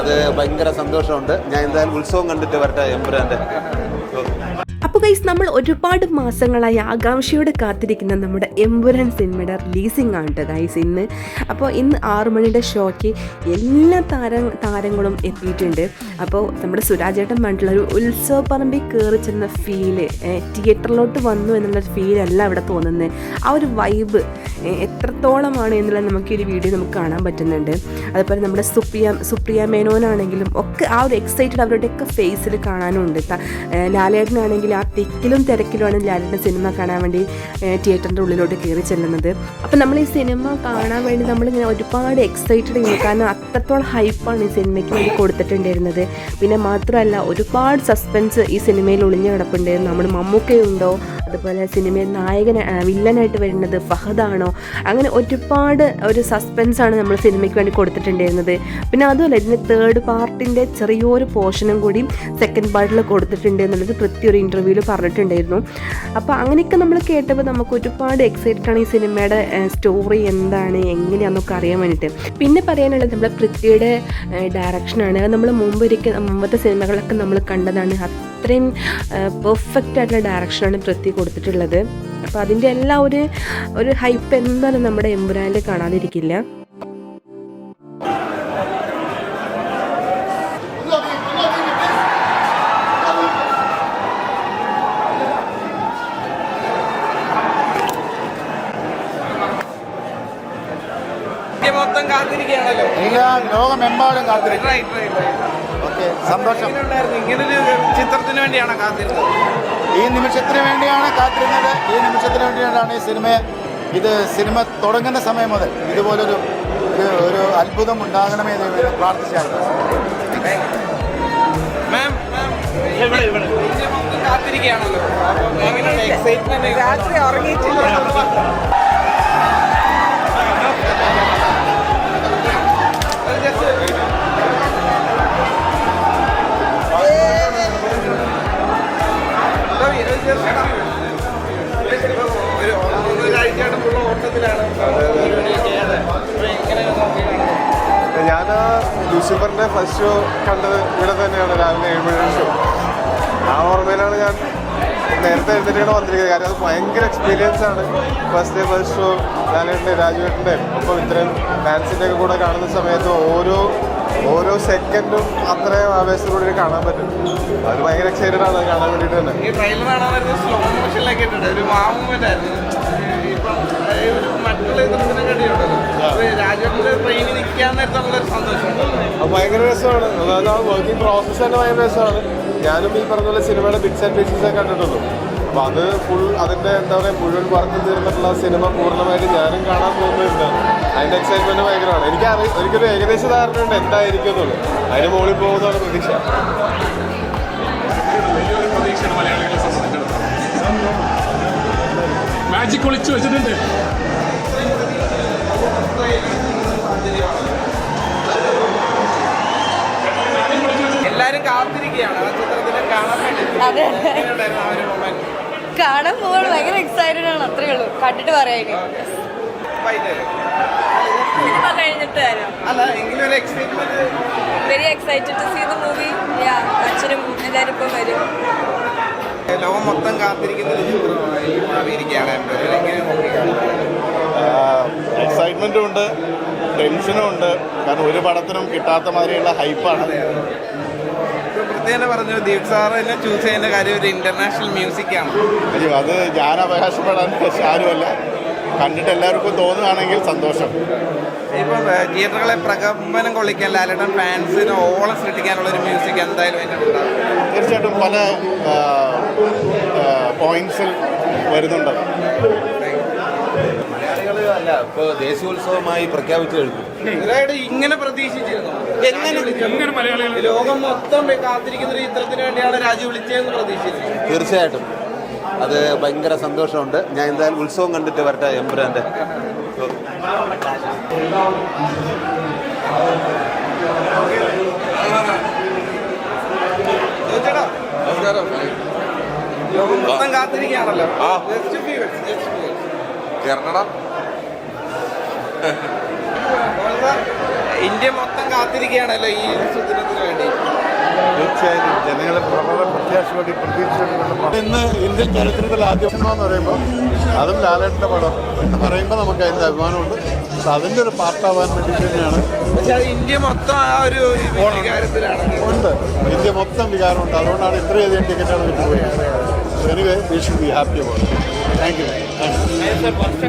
അത് ഭയങ്കര സന്തോഷമുണ്ട്. ഞാൻ എന്തായാലും ഉത്സവം കണ്ടിട്ട് വരട്ടെ എമ്പുരാന്റെ അപ്പോൾ ഗൈസ് നമ്മൾ ഒരുപാട് മാസങ്ങളായി ആകാംക്ഷയോടെ കാത്തിരിക്കുന്ന നമ്മുടെ എംബുലൻസ് സിനിമയുടെ റിലീസിംഗ് ആണ് ഗൈസ് ഇന്ന്. അപ്പോൾ ഇന്ന് ആറു മണിയുടെ ഷോയ്ക്ക് എല്ലാ താര താരങ്ങളും എത്തിയിട്ടുണ്ട്. അപ്പോൾ നമ്മുടെ സുരാജേട്ടൻ പറഞ്ഞിട്ടുള്ള ഒരു ഉത്സവ പറമ്പിൽ കയറി ചെന്ന ഫീൽ തിയേറ്ററിലോട്ട് വന്നു എന്നുള്ള ഫീലല്ല അവിടെ തോന്നുന്നത് ആ ഒരു വൈബ് എത്രത്തോളമാണ് എന്നുള്ള നമുക്ക് ഒരു വീഡിയോ നമുക്ക് കാണാൻ പറ്റുന്നുണ്ട്. അതുപോലെ നമ്മുടെ സുപ്രിയ സുപ്രിയ മേനോനാണെങ്കിലും ഒക്കെ ആ ഒരു എക്സൈറ്റഡ് അവരുടെയൊക്കെ ഫേസിൽ കാണാനുണ്ട്. ലാലേട്ടനാണെങ്കിൽ ആ തിക്കിലും തിരക്കിലുമാണ് ലാലിന്റെ സിനിമ കാണാൻ വേണ്ടി തിയേറ്ററിന്റെ ഉള്ളിലോട്ട് കയറി ചെല്ലുന്നത്. അപ്പം നമ്മൾ ഈ സിനിമ കാണാൻ വേണ്ടി നമ്മളിങ്ങനെ ഒരുപാട് എക്സൈറ്റഡ് ചെയ്യുന്നു കാരണം അത്രത്തോളം ഹൈപ്പാണ് ഈ സിനിമയ്ക്ക് വേണ്ടി കൊടുത്തിട്ടുണ്ടായിരുന്നത്. പിന്നെ മാത്രമല്ല ഒരുപാട് സസ്പെൻസ് ഈ സിനിമയിൽ ഒളിഞ്ഞു കിടപ്പുണ്ടായിരുന്നു നമ്മൾ മമ്മൂക്കയുണ്ടോ? അതുപോലെ സിനിമയിൽ നായകൻ വില്ലനായിട്ട് വരുന്നത് ഫഹദാണോ? അങ്ങനെ ഒരുപാട് ഒരു സസ്പെൻസ് ആണ് നമ്മൾ സിനിമയ്ക്ക് വേണ്ടി കൊടുത്തിട്ടുണ്ടായിരുന്നത്. പിന്നെ അതുപോലെ ഇതിന് തേർഡ് പാർട്ടിന്റെ ചെറിയൊരു പോർഷനും കൂടി സെക്കൻഡ് പാർട്ടിൽ കൊടുത്തിട്ടുണ്ട് എന്നുള്ളത് കൃത്യൊരു ഇന്റർവ്യൂവിൽ പറഞ്ഞിട്ടുണ്ടായിരുന്നു. അപ്പോൾ അങ്ങനെയൊക്കെ നമ്മൾ കേട്ടപ്പോൾ നമുക്ക് ഒരുപാട് എക്സൈറ്റഡ് ആണ് ഈ സിനിമയുടെ സ്റ്റോറി എന്താണ് എങ്ങനെയാണെന്നൊക്കെ അറിയാൻ വേണ്ടിയിട്ട്. പിന്നെ പറയാനുള്ളത് നമ്മുടെ പൃഥ്വിയുടെ ഡയറക്ഷനാണ് നമ്മൾ മുമ്പ് ഒരിക്കൽ മുമ്പത്തെ സിനിമകളൊക്കെ നമ്മൾ കണ്ടതാണ്. അത്രയും പെർഫെക്റ്റ് ആയിട്ടുള്ള ഡയറക്ഷനാണ് പൃഥ്വി കൊടുത്തിട്ടുള്ളത്. അപ്പോൾ അതിന്റെ എല്ലാ ഒരു ഒരു ഹൈപ്പ് എന്തായാലും നമ്മുടെ എമ്പുരാനിൽ കാണാതിരിക്കില്ല. ഇന്ത്യ മൊത്തം കാത്തിരിക്കുകയാണല്ലോ. എല്ലാം ലോകമെമ്പാടും കാത്തിരിക്കും. സന്തോഷം. ചിത്രത്തിന് വേണ്ടിയാണ് കാത്തിരുന്നത്. ഈ നിമിഷത്തിന് വേണ്ടിയാണ് കാത്തിരുന്നത്. ഈ നിമിഷത്തിന് വേണ്ടിയാണ് ഈ സിനിമയെ ഇത് സിനിമ തുടങ്ങുന്ന സമയം മുതൽ ഇതുപോലൊരു ഒരു ഒരു അത്ഭുതം ഉണ്ടാകണമേ എന്ന് പ്രാർത്ഥിച്ചായിരുന്നു. രാത്രി മാം ഞാൻ ലൂസിഫറിന്റെ ഫസ്റ്റ് ഷോ കണ്ടത് ഇവിടെ തന്നെയാണ് രാവിലെ ഏഴ് മണി ഷോ ആ ഓർമ്മയിലാണ് ഞാൻ നേരത്തെ എഴുന്നേറ്റാണ് വന്നിരിക്കുന്നത്. കാര്യം അത് ഭയങ്കര എക്സ്പീരിയൻസ് ആണ്. ഫസ്റ്റ് ഡേ ഫസ്റ്റ് ഷോ ലാലേട്ടന്റെ രാജുവേട്ടന്റെ. ഒപ്പം ഇത്രയും ഫാൻസിന്റെ ഒക്കെ കൂടെ കാണുന്ന സമയത്ത് ഓരോ ഓരോ സെക്കൻഡും അത്രയും ആവേശത്തോടെ കാണാൻ പറ്റും. അത് ഭയങ്കര എക്സൈറ്റഡ് ആണ് അത് കാണാൻ വേണ്ടിയിട്ട് തന്നെ. ഭയങ്കര രസമാണ്. അതായത് ആ വർക്കിംഗ് പ്രോസസ്സ് തന്നെ ഭയങ്കര രസമാണ്. ഞാനും ഈ പറഞ്ഞ പോലെ സിനിമയുടെ ബിറ്റ്സ് ആൻഡ് പീസസേ കണ്ടിട്ടുള്ളൂ. അപ്പോൾ അത് ഫുൾ അതിന്റെ എന്താ പറയുക മുഴുവൻ വർക്ക് തീർന്നിട്ടുള്ള സിനിമ പൂർണമായിട്ട് ഞാനും കാണാൻ പോകുന്നുണ്ട്. അതിന്റെ എക്സൈറ്റ്മെന്റ് ഭയങ്കരമാണ്. എനിക്ക് അറി എനിക്കൊരു ഏകദേശ ധാരണയുണ്ട് എന്തായിരിക്കും എന്നുള്ളത്. അതിന് മുകളിൽ പോകുന്നതാണ് പ്രതീക്ഷ. മാജിക് ഒളിച്ചു വെച്ചിട്ടുണ്ട്. എല്ലാരും കാത്തിരിക്കുകയാണ്. ആ ചിത്രത്തിനെ കാണാൻ അതെ. കാണാൻ പോവാണ് ഭയങ്കര എക്സൈറ്റഡ് ആണ് അത്രേ ഉള്ളൂ. കണ്ടിട്ട് പറയാന് സിനിമ കഴിഞ്ഞിട്ട് വരാം. അല്ല എങ്കിലും ഒരു excitement very excited to see the movie yeah അച്ഛനും എല്ലാവരും ഇപ്പം വരും. ലോകം മൊത്തം കാത്തിരിക്കുന്ന ഒരു ചിത്രമായി മാറിയിരിക്കുകയാണ് എക്സൈറ്റ്മെന്റും ഉണ്ട് ടെൻഷനും ഉണ്ട്. കാരണം ഒരു പടത്തിനും കിട്ടാത്ത മാതിരിയുള്ള ഹൈപ്പാണ് ഇപ്പൊ പ്രത്യേകം പറഞ്ഞു ദീപ് സാറിനെ ചൂസ് ചെയ്യുന്ന കാര്യം ഒരു ഇന്റർനാഷണൽ മ്യൂസിക് ആണ്. അയ്യോ അത് ഞാൻ അവകാശപ്പെടാൻ ആരുമല്ല. കണ്ടിട്ട് എല്ലാവർക്കും തോന്നുകയാണെങ്കിൽ സന്തോഷം. ഇപ്പം തിയേറ്ററുകളെ പ്രകമ്പനം കൊള്ളിക്കാൻ ലാലേട്ടൻ ഫാൻസിന് ഓളം സൃഷ്ടിക്കാനുള്ള ഒരു മ്യൂസിക് എന്തായാലും അതിന്റെ ഉണ്ടാവും. തീർച്ചയായിട്ടും പല പോയിന്റ്സിൽ വരുന്നുണ്ട്. മലയാളികൾ അല്ല ഇപ്പോൾ ദേശീയോത്സവമായി പ്രഖ്യാപിച്ചു കഴിഞ്ഞു ഇവരായിട്ട് ഇങ്ങനെ പ്രതീക്ഷിച്ചിരുന്നു. എങ്ങനെ? മലയാളികൾ ലോകം മൊത്തം കാത്തിരിക്കുന്ന ഒരു ചിത്രത്തിന് വേണ്ടിയാണ് രാജു വിളിച്ചതെന്ന് പ്രതീക്ഷിച്ചിരുന്നു. തീർച്ചയായിട്ടും. അത് ഭയങ്കര സന്തോഷമുണ്ട്. ഞാൻ എന്തായാലും ഉത്സവം കണ്ടിട്ട് വരട്ടെ എമ്പുരാന്റെ ചോദിച്ചേട്ടാ ലോകം മൊത്തം കാത്തിരിക്കുകയാണല്ലോ. viewers. കേരള ഇന്ത്യ മൊത്തം കാത്തിരിക്കുകയാണല്ലോ ഈ സുദിനത്തിന് വേണ്ടി. തീർച്ചയായും ജനങ്ങളെ വളരെ പ്രത്യാശയോടെ പ്രതീക്ഷയോടെ ഇന്ന് ഇന്ത്യൻ ചരിത്രത്തിൽ ആദ്യം എന്ന് പറയുമ്പോൾ അതും ലാലേട്ടന്റെ പടം എന്ന് പറയുമ്പോൾ നമുക്ക് അതിന്റെ അഭിമാനമുണ്ട്. പക്ഷെ അതിന്റെ ഒരു പാർട്ടാവാൻ വേണ്ടി തന്നെയാണ്. പക്ഷെ ഇന്ത്യ മൊത്തം ആ ഒരു ഉണ്ട്. ഇന്ത്യ മൊത്തം വികാരമുണ്ട്. അതുകൊണ്ടാണ് ഇത്രയധികം ടിക്കറ്റാണ് anyway, we should be happy about it. Thank you. Thank you.